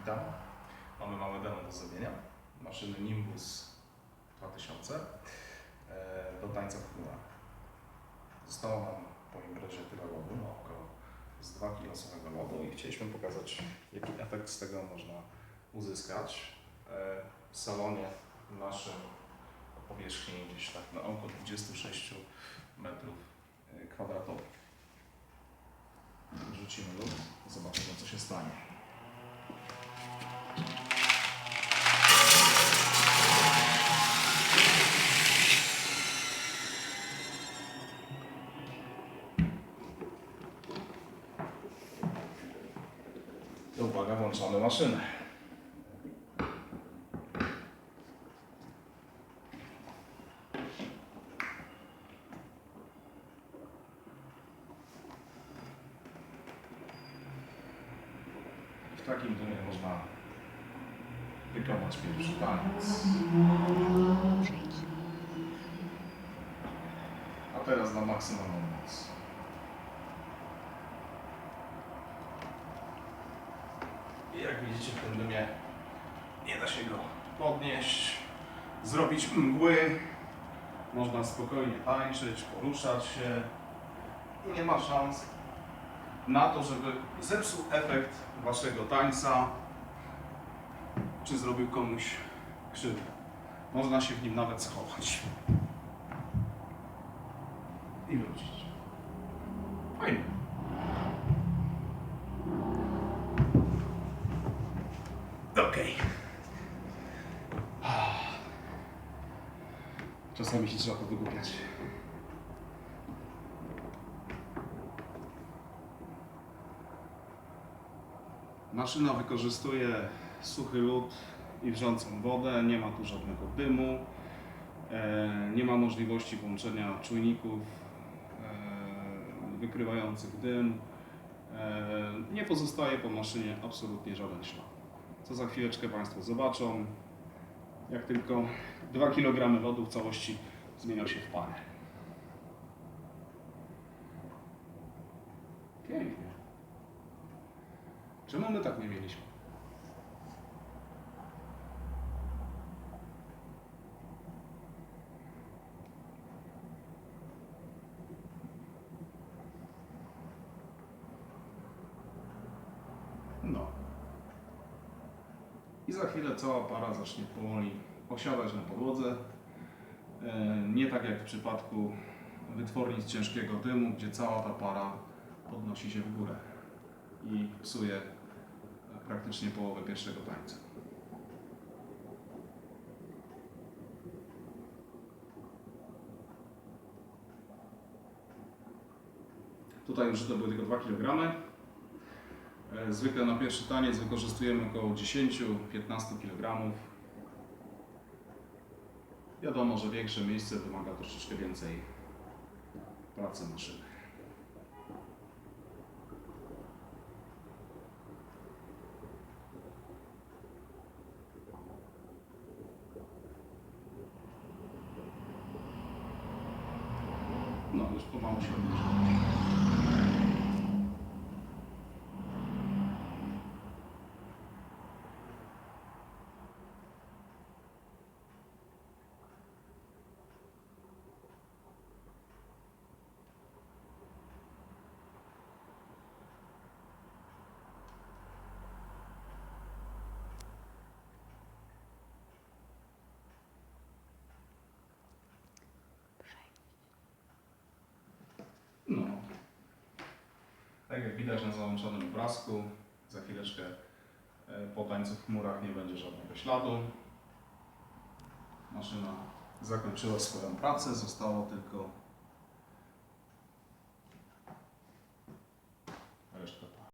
Witam. Mamy małe demo do zrobienia. Maszyny Nimbus 2000 e, do tańca w chmurach. Zostało nam po imprezie tyle lodu, no około z 2 kg samego lodu i chcieliśmy pokazać, jaki efekt z tego można uzyskać. E, W salonie naszym o powierzchni gdzieś tak na około 26 metrów e, kwadratowych. Rzucimy lód, zobaczymy co się stanie. To uwaga, włączamy maszynę. W takim dymie można wykonać pierwszy taniec. A teraz na maksymalną moc. Jak widzicie w tym dymie nie da się go podnieść, zrobić mgły. Można spokojnie tańczyć, poruszać się i nie ma szans na to, żeby zepsuł efekt waszego tańca, czy zrobił komuś krzywdę. Można się w nim nawet schować i wrócić. Czasami się trzeba podgłupiać. Maszyna wykorzystuje suchy lód i wrzącą wodę, nie ma tu żadnego dymu, e, nie ma możliwości włączenia czujników e, wykrywających dym. E, nie pozostaje po maszynie absolutnie żaden ślad. Co za chwileczkę Państwo zobaczą, jak tylko 2 kg lodu w całości zmienią się w parę. Pięknie. Czemu my tak nie mieliśmy? No. I za chwilę cała para zacznie powoli osiadać na podłodze. E, Nie tak jak w przypadku wytwornic ciężkiego dymu, gdzie cała ta para podnosi się w górę i psuje praktycznie połowę pierwszego tańca. Tutaj użyte były tylko 2 kg. E, Zwykle na pierwszy taniec wykorzystujemy około 10-15 kg. Wiadomo, że większe miejsce wymaga troszeczkę więcej pracy maszyny. No, już pomału się obniża. No. Tak jak widać na załączonym obrazku, za chwileczkę e, po tańcu w chmurach nie będzie żadnego śladu. Maszyna zakończyła swoją pracę, zostało tylko